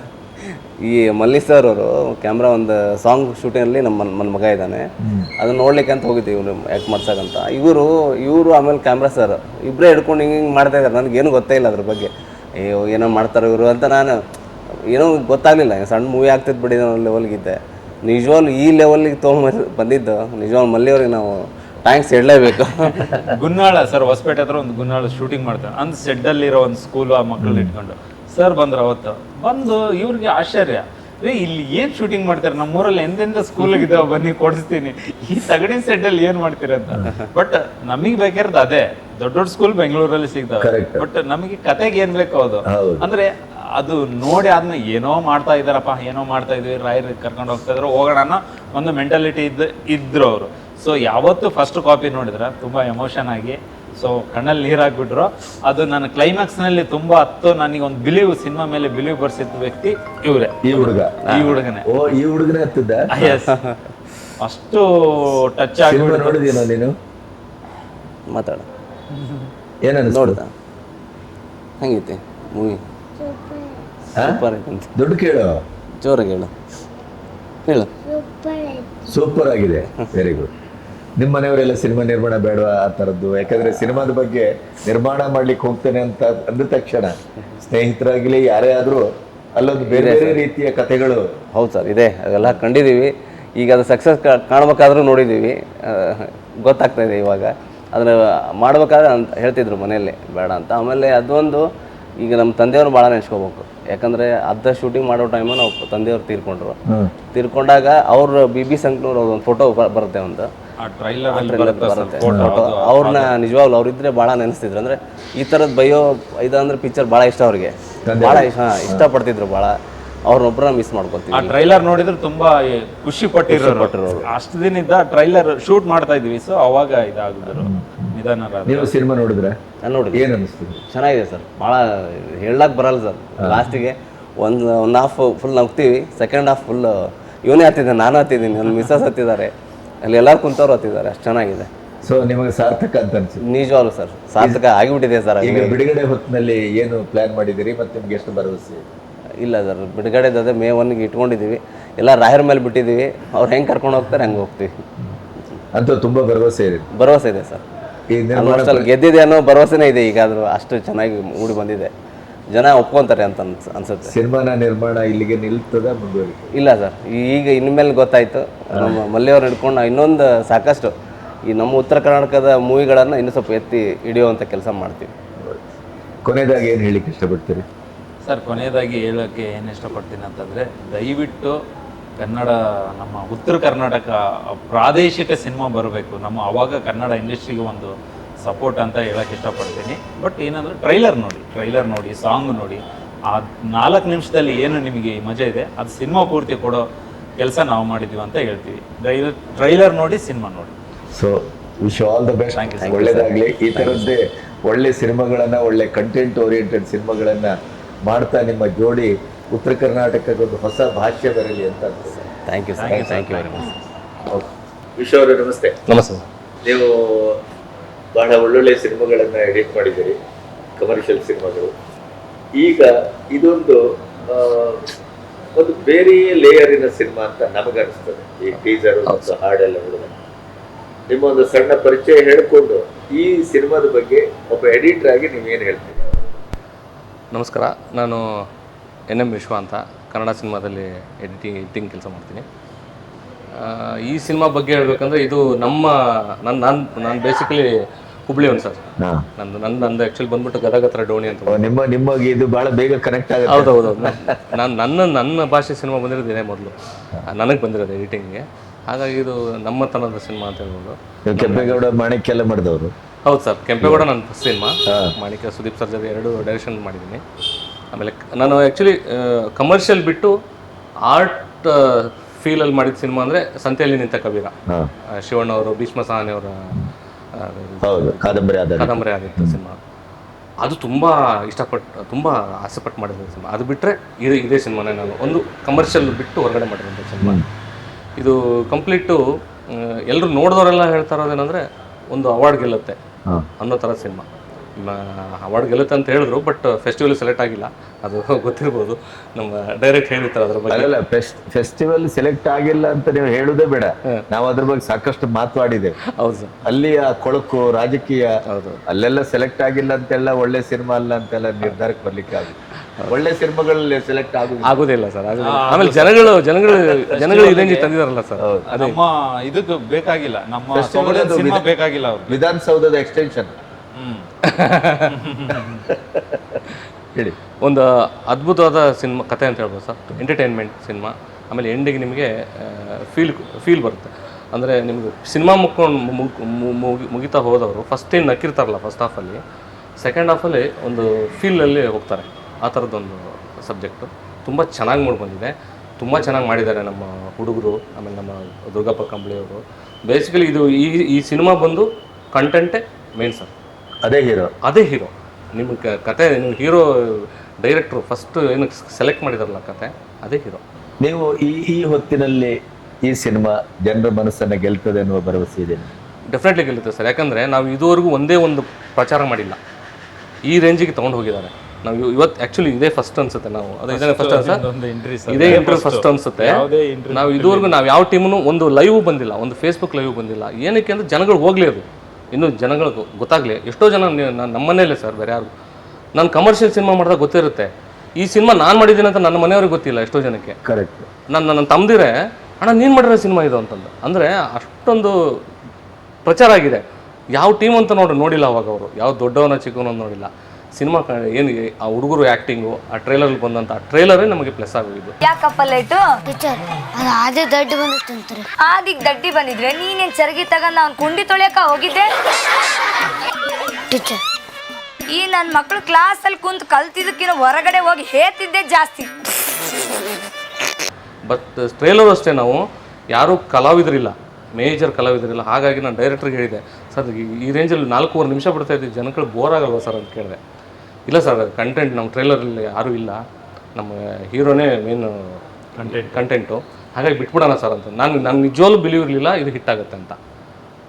Speaker 4: ಈ ಮಲ್ಲಿ ಸರ್ ಅವರು ಕ್ಯಾಮ್ರಾ ಒಂದು ಸಾಂಗ್ ಶೂಟಿಂಗಲ್ಲಿ ನಮ್ಮ ಮನ್- ನನ್ನ ಮಗ ಇದ್ದಾನೆ. ಅದನ್ನ ನೋಡ್ಲಿಕ್ಕೆ ಅಂತ ಹೋಗಿದ್ವಿ ಇವ್ರು ಆ್ಯಕ್ಟ್ ಮಾಡ್ಸಕ್ಕಂತ ಇವರು ಇವರು ಆಮೇಲೆ ಕ್ಯಾಮ್ರಾ ಸರ್ ಇಬ್ಬರೇ ಹಿಡ್ಕೊಂಡು ಹಿಂಗೆ ಹಿಂಗೆ ಮಾಡ್ತಾ ಇದ್ದಾರೆ ನನಗೇನು ಗೊತ್ತೇ ಇಲ್ಲ ಅದ್ರ ಬಗ್ಗೆ. ಅಯ್ಯೋ ಏನೋ ಮಾಡ್ತಾರೆ ಇವರು ಅಂತ ನಾನು ಏನೋ ಗೊತ್ತಾಗಲಿಲ್ಲ. ಸಣ್ಣ ಮೂವಿ ಆಗ್ತಿದ್ದು ಬಿಡಿ ನಾನು ಲೆವೆಲ್ಗಿದ್ದೆ ನಿಜವಾಗ್ಲು ಈ ಲೆವೆಲ್ಗೆ ತೊಗೊಂಡು ಬಂದಿದ್ದು. ನಿಜವಾಗ್ ಮಲ್ಲಿಯವ್ರಿಗೆ ನಾವು ಥ್ಯಾಂಕ್ಸ್ ಹೇಳಲೇಬೇಕು.
Speaker 1: ಗುನ್ನಾಳ ಸರ್ ಹೊಸಪೇಟೆ ಹತ್ರ ಒಂದು ಗುನ್ನಾಳ ಶೂಟಿಂಗ್ ಮಾಡ್ತಾರೆ. ಅಂದ್ ಸೆಡ್ಡಲ್ಲಿರೋ ಒಂದು ಸ್ಕೂಲ್ ಆ ಮಕ್ಕಳನ್ನ ಇಟ್ಕೊಂಡು. ಸರ್ ಬಂದ್ರು ಅವತ್ತು. ಬಂದು ಇವ್ರಿಗೆ ಆಶ್ಚರ್ಯ. ರೀ ಇಲ್ಲಿ ಏನ್ ಶೂಟಿಂಗ್ ಮಾಡ್ತಾರೆ? ನಮ್ಮೂರಲ್ಲಿ ಎಂದೆಂದ ಸ್ಕೂಲ್ ಇದಾವ ಬನ್ನಿ ಕೊಡಿಸ್ತೀನಿ. ಈ ತಗಡಿನ ಸೆಡ್ಡಲ್ಲಿ ಏನ್ ಮಾಡ್ತೀರಾ ಅಂತ. ಬಟ್ ನಮಗೆ ಬೇಕಿರೋದು ಅದೇ. ದೊಡ್ಡ ದೊಡ್ಡ ಸ್ಕೂಲ್ ಬೆಂಗಳೂರಲ್ಲಿ ಸಿಗ್ತಾವೆ. ಬಟ್ ನಮಗೆ ಕತೆಗೆ ಏನ್ ಬೇಕೋ ಅದು. ಅಂದ್ರೆ ಅದು ನೋಡಿ ಆದ್ಮೇಲೆ ಏನೋ ಮಾಡ್ತಾ ಇದ್ದಾರಪ್ಪ ಏನೋ ಮಾಡ್ತಾ ಇದ್ವಿ ರಾಯರ್ ಕರ್ಕೊಂಡು ಹೋಗ್ತಾ ಇದ್ರು ಹೋಗೋಣ ಒಂದು ಮೆಂಟಾಲಿಟಿ ಇದ್ದ ಇದ್ರು ಅವರು. ಸೊ ಯಾವತ್ತು ಫಸ್ಟ್ ಕಾಪಿ ನೋಡಿದ್ರೆ ತುಂಬಾ ಎಮೋಷನ್ ಆಗಿ ಸೊ ಕಣ್ಣಲ್ಲಿ ನೀರಾಗ್ಬಿಟ್ರು ಅದು ನನ್ನ ಕ್ಲೈಮ್ಯಾಕ್ಸ್ನಲ್ಲಿ ತುಂಬಾ ಹತ್ತು ನನಗೆ ಒಂದು ಬಿಲೀವ್ ಸಿನಿಮಾ ಮೇಲೆ ಬಿಲೀವ್ ಬರ್ಸಿದ ವ್ಯಕ್ತಿ ಇವರೇ.
Speaker 2: ಈ ಹುಡುಗ.
Speaker 1: ಈ ಹುಡುಗನೇ.
Speaker 2: ಓ ಈ ಹುಡುಗನೇ ಹತ್ತಿದ್ದ?
Speaker 1: ಎಸ್ ಅಷ್ಟು ಟಚ್
Speaker 2: ಸಿನಿಮಾ
Speaker 1: ಆಗಿ
Speaker 2: ನೋಡಿದೀನೋ ನೀನು?
Speaker 4: ಮಾತಾಡ.
Speaker 2: ಏನನ್ನ
Speaker 4: ನೋಡ್ದ. ಹಂಗೈತೆ? ಮೂವಿ? ಸೂಪರ್. ಐತಂತ
Speaker 2: ದುಡ್ಡು ಕೇಳು.
Speaker 4: ಜೋರಾಗಿ ಹೇಳು. ಹೇಳು.
Speaker 2: ಸೂಪರ್ ಆಗಿದೆ. ವೆರಿ ಗುಡ್ ನಿಮ್ಮ ಮನೆಯವರೆಲ್ಲ ಸಿನಿಮಾ ನಿರ್ಮಾಣ ಬೇಡವಾ ಆ ಥರದ್ದು? ಯಾಕಂದ್ರೆ ಸಿನಿಮಾದ ಬಗ್ಗೆ ನಿರ್ಮಾಣ ಮಾಡ್ಲಿಕ್ಕೆ ಹೋಗ್ತೇನೆ ಅಂತ ಅಂದ ತಕ್ಷಣ ಸ್ನೇಹಿತರಾಗಲಿ ಯಾರೇ ಆದ್ರೂ ಅಲ್ಲೊಂದು ಬೇರೆ ಬೇರೆ ರೀತಿಯ ಕಥೆಗಳು.
Speaker 4: ಹೌದು ಸರ್ ಇದೆ. ಅದೆಲ್ಲ ಕಂಡಿದ್ದೀವಿ ಈಗ ಅದು ಸಕ್ಸಸ್ ಕಾಣ್ಬೇಕಾದ್ರೂ ನೋಡಿದ್ದೀವಿ ಗೊತ್ತಾಗ್ತಾ ಇದೆ ಇವಾಗ. ಅದನ್ನು ಮಾಡ್ಬೇಕಾದ್ರೆ ಅಂತ ಹೇಳ್ತಿದ್ರು ಮನೆಯಲ್ಲಿ ಬೇಡ ಅಂತ. ಆಮೇಲೆ ಅದೊಂದು ಈಗ ನಮ್ಮ ತಂದೆಯವ್ರು ಭಾಳ ನೆನೆಸ್ಕೋಬೇಕು. ಯಾಕಂದರೆ ಅರ್ಧ ಶೂಟಿಂಗ್ ಮಾಡೋ ಟೈಮು ನಾವು ತಂದೆಯವ್ರು ತೀರ್ಕೊಂಡ್ರು. ತೀರ್ಕೊಂಡಾಗ ಅವರು ಬಿ ಬಿ ಸಂಕ್ನೂರು ಒಂದು ಫೋಟೋ ಬರುತ್ತೆ ಒಂದು. ಅವ್ರನ್ನ ನಿಜವಾಗ್ಲು ಅವ್ರಿದ್ರೆ ಭಾಳ ನೆನೆಸ್ತಿದ್ರು. ಅಂದ್ರೆ ಈ ತರದ್ ಬಯೋ ಇದಂದ್ರೆ ಪಿಕ್ಚರ್ ಬಹಳ ಇಷ್ಟ ಅವ್ರಿಗೆ. ಬಹಳ ಇಷ್ಟ ಪಡ್ತಿದ್ರು ಬಹಳ ಭಾಳ. ಅವ್ರನ್ನೊಬ್ಬರನ್ನ ಮಿಸ್ ಮಾಡ್ಕೊತೀವಿ.
Speaker 1: ಆ ಟ್ರೈಲರ್ ನೋಡಿದ್ರೆ ತುಂಬಾ ಖುಷಿ ಪಟ್ಟಿರೋರು. ಅಷ್ಟು ದಿನದಿಂದ ಟ್ರೈಲರ್ ಶೂಟ್ ಮಾಡ್ತಾ ಇದ್ವಿ ಸೊ ಅವಾಗ ಇದಾಗಿದ್ರು
Speaker 2: ನೀವು ಸಿನಿಮಾ ನೋಡಿದ್ರೆ?
Speaker 4: ನಾನು ನೋಡಿ
Speaker 2: ಏನ್ ಅನಿಸ್ತು
Speaker 4: ಚೆನ್ನಾಗಿದೆ ಸರ್. ಭಾಳ ಹೇಳಕ್ ಬರಲ್ಲ ಸರ್. ಲಾಸ್ಟಿಗೆ ಒಂದು ಒಂದು ಹಾಫ್ ಫುಲ್ ನಗ್ತೀವಿ. ಸೆಕೆಂಡ್ ಹಾಫ್ ಫುಲ್ ಇವನೇ ಹತ್ತಿದ್ದೆ ನಾನು ಹತ್ತಿದ್ದೀನಿ. ನನ್ನ ಮಿಸ್ಸಸ್ ಹತ್ತಿದ್ದಾರೆ. ಅಲ್ಲಿ ಎಲ್ಲರೂ ಕುಂತವ್ರು ಹತ್ತಿದ್ದಾರೆ ಅಷ್ಟು ಚೆನ್ನಾಗಿದೆ.
Speaker 2: ಸೊ ನಿಮಗೆ ಸಾರ್ಥಕ ಅಂತ ಅನ್ಸುತ್ತೆ.
Speaker 4: ನಿಜವಾಗ್ಲು ಸರ್ ಸಾರ್ಥಕ ಆಗಿಬಿಟ್ಟಿದೆ ಸರ್
Speaker 2: ಈಗ ಬಿಡುಗಡೆ ಹೊತ್ತಿನಲ್ಲಿ ಏನು ಪ್ಲಾನ್ ಮಾಡಿದಿರಿ ಮತ್ತೆ ನಿಮ್ಗೆ ಎಷ್ಟು ಭರವಸೆ
Speaker 4: ಇಲ್ಲ ಸರ್ ಬಿಡುಗಡೆದು ಅದೇ ಮೇ ಒನ್ಗೆ ಇಟ್ಕೊಂಡಿದ್ದೀವಿ. ಎಲ್ಲ ರಾಯರ್ ಮೇಲೆ ಬಿಟ್ಟಿದ್ದೀವಿ. ಅವ್ರು ಹೆಂಗೆ ಕರ್ಕೊಂಡು ಹೋಗ್ತಾರೆ ಹಂಗೆ ಹೋಗ್ತೀವಿ.
Speaker 2: ಅಂತ ತುಂಬಾ ಭರವಸೆ ಇದೆ.
Speaker 4: ಭರವಸೆ ಇದೆ ಸರ್.
Speaker 2: ಈ ನಿರ್ಮಾಣ
Speaker 4: ಆಲ್ಮೋಸ್ಟ್ ಗೆದ್ದಿದೆ ಅನ್ನೋ ಭರವಸೆನೇ ಇದೆ ಈಗ ಆದರೂ ಅಷ್ಟು ಚೆನ್ನಾಗಿ ಮೂಡಿ ಬಂದಿದೆ. ಜನ ಒಪ್ಕೊಂತಾರೆ ಅಂತ ಅನ್ಸ್ ಅನ್ಸುತ್ತೆ.
Speaker 2: ಸಿನಿಮಾನ ನಿರ್ಮಾಣ ಇಲ್ಲಿಗೆ ನಿಲ್ತದ ಮುಂದುವರಿಕೆ
Speaker 4: ಇಲ್ಲ ಸರ್ ಈಗ ಇನ್ಮೇಲೆ ಗೊತ್ತಾಯ್ತು. ನಮ್ಮ ಮಲ್ಲೆಯವ್ರು ಹಿಡ್ಕೊಂಡು ನಾವು ಇನ್ನೊಂದು ಸಾಕಷ್ಟು ಈ ನಮ್ಮ ಉತ್ತರ ಕರ್ನಾಟಕದ ಮೂವಿಗಳನ್ನು ಇನ್ನೂ ಸ್ವಲ್ಪ ಎತ್ತಿ ಹಿಡಿಯುವಂಥ ಕೆಲಸ ಮಾಡ್ತೀವಿ.
Speaker 2: ಕೊನೆಯದಾಗಿ ಏನು ಹೇಳಿಕ್ಕೆ ಇಷ್ಟಪಡ್ತೀರಿ?
Speaker 1: ಸರ್ ಕೊನೆಯದಾಗಿ ಹೇಳೋಕ್ಕೆ ಏನು ಇಷ್ಟಪಡ್ತೀನಿ ಅಂತಂದರೆ ದಯವಿಟ್ಟು ಕನ್ನಡ ನಮ್ಮ ಉತ್ತರ ಕರ್ನಾಟಕ ಪ್ರಾದೇಶಿಕ ಸಿನಿಮಾ ಬರಬೇಕು. ನಮ್ಮ ಅವಾಗ ಕನ್ನಡ ಇಂಡಸ್ಟ್ರಿಗೆ ಒಂದು ಸಪೋರ್ಟ್ ಅಂತ ಹೇಳಕ್ಕೆ ಇಷ್ಟಪಡ್ತೀನಿ. ಬಟ್ ಏನಂದ್ರೆ ಟ್ರೈಲರ್ ನೋಡಿ ಟ್ರೈಲರ್ ನೋಡಿ ಸಾಂಗ್ ನೋಡಿ. ಆ ನಾಲ್ಕು ನಿಮಿಷದಲ್ಲಿ ಏನು ನಿಮಗೆ ಮಜಾ ಇದೆ ಅದು ಸಿನಿಮಾ ಪೂರ್ತಿ ಕೊಡೋ ಕೆಲಸ ನಾವು ಮಾಡಿದ್ದೀವಿ ಅಂತ ಹೇಳ್ತೀವಿ. ಟ್ರೈಲರ್ ಟ್ರೈಲರ್ ನೋಡಿ ಸಿನಿಮಾ ನೋಡಿ.
Speaker 2: So wish all the best ಒಳ್ಳೇದಾಗಲಿ. ಈ ತರದ್ದೇ ಒಳ್ಳೆ ಸಿನಿಮಾಗಳನ್ನ ಒಳ್ಳೆ ಕಂಟೆಂಟ್ ಓರಿಯೆಂಟೆಡ್ ಸಿನಿಮಾಗಳನ್ನ ಮಾಡ್ತಾ ನಿಮ್ಮ ಜೋಡಿ ಉತ್ತರ ಕರ್ನಾಟಕಕ್ಕೆ ಒಂದು ಹೊಸ ಭಾಷ್ಯ ಬರಲಿ ಅಂತ
Speaker 4: thank you sir thank you very much
Speaker 2: wish ಅವರು ನಮಸ್ತೆ.
Speaker 3: ನಮಸ್ತೆ.
Speaker 2: ನೀವು ಬಹಳ ಒಳ್ಳೊಳ್ಳೆ ಸಿನಿಮಾಗಳನ್ನು ಎಡಿಟ್ ಮಾಡಿದ್ದೀರಿ ಕಮರ್ಷಿಯಲ್ ಸಿನಿಮಾಗಳು. ಈಗ ಇದೊಂದು ಒಂದು ಬೇರೆ ಲೇಯರಿನ ಸಿನಿಮಾ ಅಂತ ನಮಗನ್ನಿಸ್ತದೆ. ಈ ಟೀಸರ್ ಮತ್ತು ಹಾಡೆಲ್ಲ ನೋಡಿದ್ರೆ ನಿಮ್ಮ ಒಂದು ಸಣ್ಣ ಪರಿಚಯ ಹೇಳಿಕೊಂಡು ಈ ಸಿನಿಮಾದ ಬಗ್ಗೆ ಒಬ್ಬ ಎಡಿಟರ್ ಆಗಿ ನೀವೇನು ಹೇಳ್ತೀರಿ?
Speaker 3: ನಮಸ್ಕಾರ. ನಾನು ಎನ್ ಎಂ ವಿಶ್ವ ಅಂತ ಕನ್ನಡ ಸಿನಿಮಾದಲ್ಲಿ ಎಡಿಟಿಂಗ್ ಎಡಿಟಿಂಗ್ ಕೆಲಸ ಮಾಡ್ತೀನಿ. ಈ ಸಿನಿಮಾ ಬಗ್ಗೆ ಹೇಳ್ಬೇಕಂದ್ರೆ ಇದು ನಮ್ಮ ನನ್ನ ನಾನು ನಾನು ಬೇಸಿಕಲಿ ಹುಬ್ಳಿ ಒಂದು ಸರ್.
Speaker 2: ಹಾ.
Speaker 3: ನಂದು ನಂದು ನಂದು ಆ್ಯಕ್ಚುಲಿ ಬಂದ್ಬಿಟ್ಟು ಗದಗ ಹತ್ರ ಡೋಣಿ ಅಂತ
Speaker 2: ನಿಮ್ಮ ನಿಮ್ಮಗೆ ಇದು ಬಹಳ ಬೇಗ ಕನೆಕ್ಟ್ ಆಗುತ್ತೆ.
Speaker 3: ಹೌದು ಹೌದು. ನಾನು ನನ್ನ ನನ್ನ ಭಾಷೆ ಸಿನಿಮಾ ಬಂದಿರೋದು ಇದೇ ಮೊದಲು ನನಗೆ ಬಂದಿರೋದು ಎಡಿಟಿಂಗ್ಗೆ ಹಾಗಾಗಿ ಇದು ನಮ್ಮ ತನದ ಸಿನಿಮಾ ಅಂತ ಹೇಳ್ಬೋದು.
Speaker 2: ನೀವು ಕೆಂಪೇಗೌಡ ಮಾಣಿಕ್ಯ ಎಲ್ಲ ಮಾಡಿದವರು.
Speaker 3: ಹೌದು ಸರ್ ಕೆಂಪೇಗೌಡ ನನ್ನ ಫಸ್ಟ್ ಸಿನಿಮಾ. ಮಾಣಿಕ್ಯ ಸುದೀಪ್ ಸರ್ಜರಿ ಎರಡು ಡೈರೆಕ್ಷನ್ ಮಾಡಿದ್ದೀನಿ. ಆಮೇಲೆ ಕ- ನಾನು ಆ್ಯಕ್ಚುಲಿ ಕಮರ್ಷಿಯಲ್ ಬಿಟ್ಟು ಆರ್ಟ್ ಫೀಲಲ್ಲಿ ಮಾಡಿದ ಸಿನಿಮಾ ಅಂದರೆ ಸಂತೆಯಲ್ಲಿ ನಿಂತ ಕಬೀರ. ಶಿವಣ್ಣ ಅವರು ಭೀಷ್ಮ ಸಹಾನಿ ಅವರ
Speaker 2: ಹೌದು ಕಾದಂಬರಿ ಆದ
Speaker 3: ಕಾದಂಬರಿ ಆಗಿತ್ತು ಸಿನಿಮಾ. ಅದು ತುಂಬ ಇಷ್ಟಪಟ್ಟು ತುಂಬ ಆಸೆಪಟ್ಟು ಮಾಡಿದ ಸಿನಿಮಾ. ಅದು ಬಿಟ್ಟರೆ ಇದೇ ಇದೇ ಸಿನಿಮಾನೇ ನಾನು. ಒಂದು ಕಮರ್ಷಿಯಲ್ ಬಿಟ್ಟು ಹೊರಗಡೆ ಮಾಡಿರೋಂಥ ಸಿನಿಮಾ. ಇದು ಕಂಪ್ಲೀಟು ಎಲ್ಲರೂ ನೋಡಿದವರೆಲ್ಲ ಹೇಳ್ತಾ ಇರೋದೇನೆಂದರೆ ಒಂದು ಅವಾರ್ಡ್ ಗೆಲ್ಲುತ್ತೆ
Speaker 2: ಹಾ.
Speaker 3: ಅನ್ನೋ ಥರ ಸಿನಿಮಾ. ಅವಾರ್ಡ್ ಗೆಲ್ಲುತ್ತೆ ಅಂತ ಹೇಳಿದ್ರು ಬಟ್ ಫೆಸ್ಟಿವಲ್ ಸೆಲೆಕ್ಟ್ ಆಗಿಲ್ಲ. ಅದು ಗೊತ್ತಿರ್ಬೋದು. ನಮ್ಮ ಡೈರೆಕ್ಟ್ ಹೇಳಿರ್ತಾರೆ ಅದ್ರ ಬಗ್ಗೆ.
Speaker 2: ಫೆಸ್ಟ್ ಫೆಸ್ಟಿವಲ್ ಸೆಲೆಕ್ಟ್ ಆಗಿಲ್ಲ ಅಂತ ನೀವು ಹೇಳುದೇ ಬೇಡ. ನಾವು ಅದ್ರ ಬಗ್ಗೆ ಸಾಕಷ್ಟು ಮಾತಾಡಿದ್ದೇವೆ
Speaker 3: ಹೌದು ಸರ್.
Speaker 2: ಅಲ್ಲಿ ಆ ಕೊಳಕು ರಾಜಕೀಯ
Speaker 3: ಹೌದು.
Speaker 2: ಅಲ್ಲೆಲ್ಲ ಸೆಲೆಕ್ಟ್ ಆಗಿಲ್ಲ ಅಂತೆಲ್ಲ ಒಳ್ಳೆ ಸಿನಿಮಾ ಅಲ್ಲ ಅಂತೆಲ್ಲ ನಿರ್ಧಾರಕ್ಕೆ ಬರ್ಲಿಕ್ಕೆ ಆಗುತ್ತೆ ಒಳ್ಳೆ ಸಿನಿಮಾಗಳಲ್ಲಿ ಸೆಲೆಕ್ಟ್ ಆಗುದು
Speaker 3: ಆಗುದಿಲ್ಲ ಸರ್ ಆಮೇಲೆ ಜನಗಳು ಜನಗಳು ಜನಗಳು ಇದಂಗೆ ತಂದಿದಾರಲ್ಲ ಸರ್?
Speaker 1: ನಮ್ಮ ಇದಕ್ಕೆ ಬೇಕಾಗಿಲ್ಲ. ನಮ್ಮ ಸಿನಿಮಾ ಬೇಕಾಗಿಲ್ಲ
Speaker 2: ವಿಧಾನಸೌಧದ ಎಕ್ಸ್ಟೆನ್ಷನ್
Speaker 1: ಹ್ಮ್.
Speaker 2: ಹೇಳಿ.
Speaker 3: ಒಂದು ಅದ್ಭುತವಾದ ಸಿನಿಮಾ, ಕತೆ ಅಂತ ಹೇಳ್ಬೋದು ಸರ್. Entertainment cinema. ಆಮೇಲೆ ಎಂಡಿಗೆ ನಿಮಗೆ ಫೀಲ್ ಫೀಲ್ ಬರುತ್ತೆ. ಅಂದರೆ ನಿಮಗೆ ಸಿನಿಮಾ ಮುಕ್ಕೊಂಡು ಮುಗ್- ಮುಗಿತಾ ಹೋದವರು ಫಸ್ಟ್ ಏನು ನಕ್ಕಿರ್ತಾರಲ್ಲ ಫಸ್ಟ್ ಹಾಫಲ್ಲಿ ಸೆಕೆಂಡ್ ಹಾಫಲ್ಲಿ ಒಂದು ಫೀಲಲ್ಲಿ ಹೋಗ್ತಾರೆ. ಆ ಥರದ್ದೊಂದು ಸಬ್ಜೆಕ್ಟು ತುಂಬ ಚೆನ್ನಾಗಿ ಮೂಡಿ ಬಂದಿದೆ. ತುಂಬ ಚೆನ್ನಾಗಿ ಮಾಡಿದ್ದಾರೆ ನಮ್ಮ ಹುಡುಗರು, ಆಮೇಲೆ ನಮ್ಮ ದುರ್ಗಪ್ಪ ಕಂಬಳಿಯವರು. ಬೇಸಿಕಲಿ ಇದು ಈ ಈ ಸಿನಿಮಾ ಬಂದು ಕಂಟೆಂಟೇ ಮೇನ್ ಸರ್
Speaker 2: ಅದೇ ಹೀರೋ.
Speaker 3: ಅದೇ ಹೀರೋ. ನಿಮ್ಮ ಕತೆ ನಿಮ್ಮ ಹೀರೋ ಡೈರೆಕ್ಟ್ರು ಫಸ್ಟ್ ಏನು ಸೆಲೆಕ್ಟ್ ಮಾಡಿದಾರಲ್ಲ ಕತೆ ಅದೇ ಹೀರೋ.
Speaker 2: ನೀವು ಈ ಈ ಹೊತ್ತಿನಲ್ಲಿ ಈ ಸಿನಿಮಾ ಜನರ ಮನಸ್ಸನ್ನ ಗೆಲ್ತದೆ ಅನ್ನುವ ಭರವಸೆ ಇದೆ
Speaker 3: ಡೆಫಿನೆಟ್ಲಿ ಗೆಲ್ಲುತ್ತೆ ಸರ್ ಯಾಕಂದರೆ ನಾವು ಇದುವರೆಗೂ ಒಂದೇ ಒಂದು ಪ್ರಚಾರ ಮಾಡಿಲ್ಲ. ಈ ರೇಂಜಿಗೆ ತೊಗೊಂಡು ಹೋಗಿದ್ದಾರೆ. ನಾವು ಇವತ್ತು ಆ್ಯಕ್ಚುಲಿ ಇದೇ ಫಸ್ಟ್ ಅನ್ಸುತ್ತೆ ನಾವು. ಅದೇ ಇದೇ ಫಸ್ಟ್ ಅನ್ಸುತ್ತೆ. ಇದೇ ಇಂಟರ್ವ್ಯೂ ಫಸ್ಟ್ ಅನ್ಸುತ್ತೆ. ನಾವು ಇದುವರೆಗೂ ನಾವು ಯಾವ ಟೀಮ್ನು ಒಂದು ಲೈವ್ ಬಂದಿಲ್ಲ ಒಂದು ಫೇಸ್ಬುಕ್ ಲೈವ್ ಬಂದಿಲ್ಲ. ಏನಕ್ಕೆ ಅಂದ್ರೆ ಜನಗಳು ಹೋಗ್ಲೇ ಅದು. ಇನ್ನು ಜನಗಳು ಗೊತ್ತಾಗಲಿ ಎಷ್ಟೋ ಜನ ನಮ್ಮ ಮನೇಲೆ ಸರ್ ಬೇರೆ ಯಾರು ನಾನು ಕಮರ್ಷಿಯಲ್ ಸಿನಿಮಾ ಮಾಡಿದಾಗ ಗೊತ್ತಿರುತ್ತೆ. ಈ ಸಿನಿಮಾ ನಾನು ಮಾಡಿದ್ದೀನಿ ಅಂತ ನನ್ನ ಮನೆಯವ್ರಿಗೆ ಗೊತ್ತಿಲ್ಲ ಎಷ್ಟೋ ಜನಕ್ಕೆ.
Speaker 2: ಕರೆಕ್ಟ್
Speaker 3: ನಾನು ನನ್ನ ತಮ್ಮದಿರೆ ಅಣ್ಣ ನೀನು ಮಾಡಿರೋ ಸಿನಿಮಾ ಇದು ಅಂತಂದು. ಅಂದರೆ ಅಷ್ಟೊಂದು ಪ್ರಚಾರ ಆಗಿದೆ. ಯಾವ ಟೀಮ್ ಅಂತ ನೋಡಿ ನೋಡಿಲ್ಲ ಅವಾಗ ಅವರು. ಯಾವ ದೊಡ್ಡವನ ಚಿಕ್ಕವನ ನೋಡಿಲ್ಲ. ಸಿನಿಮಾ ಏನು ಆ ಹುಡುಗರು ಆ್ಯಕ್ಟಿಂಗು ಆ ಟ್ರೈಲರ್ ಬಂದಂತ ಆ ಟ್ರೈಲರೇ ನಮಗೆ ಪ್ಲಸ್ ಆಗೋಗಿದ್ದು.
Speaker 6: ಯಾಕಪ್ಪ ಲೇಟು
Speaker 5: ಟೀಚರ್ ಅದು ಅದೇ ದೊಡ್ಡ ಬಂದಿತ್ತಂತಾರೆ
Speaker 6: ಆದಿಗ್ ದಡ್ಡಿ ಬಂದಿದ್ರೆ ನೀನೇನ್ ಚರಗಿ ತಗೊಂಡ್ ನಾನು ಕುಂಡಿ ತೊಳೆಯಕ ಹೋಗಿದ್ದೆ?
Speaker 5: ಟೀಚರ್
Speaker 6: ಈ ನನ್ನ ಮಕ್ಕಳು ಕ್ಲಾಸಲ್ಲಿ ಕುಂತು ಕಲ್ತಿದ್ದಕ್ಕಿಂತ ಹೊರಗಡೆ ಹೋಗಿ ಹೇತಿದ್ದೆ ಜಾಸ್ತಿ.
Speaker 3: ಬಟ್ ಟ್ರೈಲರ್ ಅಷ್ಟೇ ನಾವು. ಯಾರೂ ಕಲಾವಿದರಿಲ್ಲ. ಮೇಜರ್ ಕಲಾವಿದರಿಲ್ಲ. ಹಾಗಾಗಿ ನಾನು ಡೈರೆಕ್ಟ್ರಿಗೆ ಹೇಳಿದೆ ಸರ್ ಈ- ಈ ರೇಂಜಲ್ಲಿ ನಾಲ್ಕೂವರೆ ನಿಮಿಷ ಬಿಡ್ತಾ ಇದ್ದೀವಿ. ಜನಗಳು ಬೋರ್ ಆಗಲ್ವಾ ಸರ್? ಅಂತ ಕೇಳಿದೆ. ಇಲ್ಲ ಸರ್ ಕಂಟೆಂಟ್ ನಮ್ಮ ಟ್ರೈಲರಲ್ಲಿ ಯಾರೂ ಇಲ್ಲ. ನಮ್ಮ ಹೀರೋನೇ ಮೇನ್ ಕಂಟೆಂಟ್ ಕಂಟೆಂಟು ಹಾಗಾಗಿ ಬಿಟ್ಬಿಡೋಣ ಸರ್ ಅಂತ. ನಾನು ನಾನು ನಿಜವಾಗ್ಲೂ ಬಿಲೀವ್ ಇರಲಿಲ್ಲ ಇದು ಹಿಟ್ ಆಗುತ್ತೆ ಅಂತ.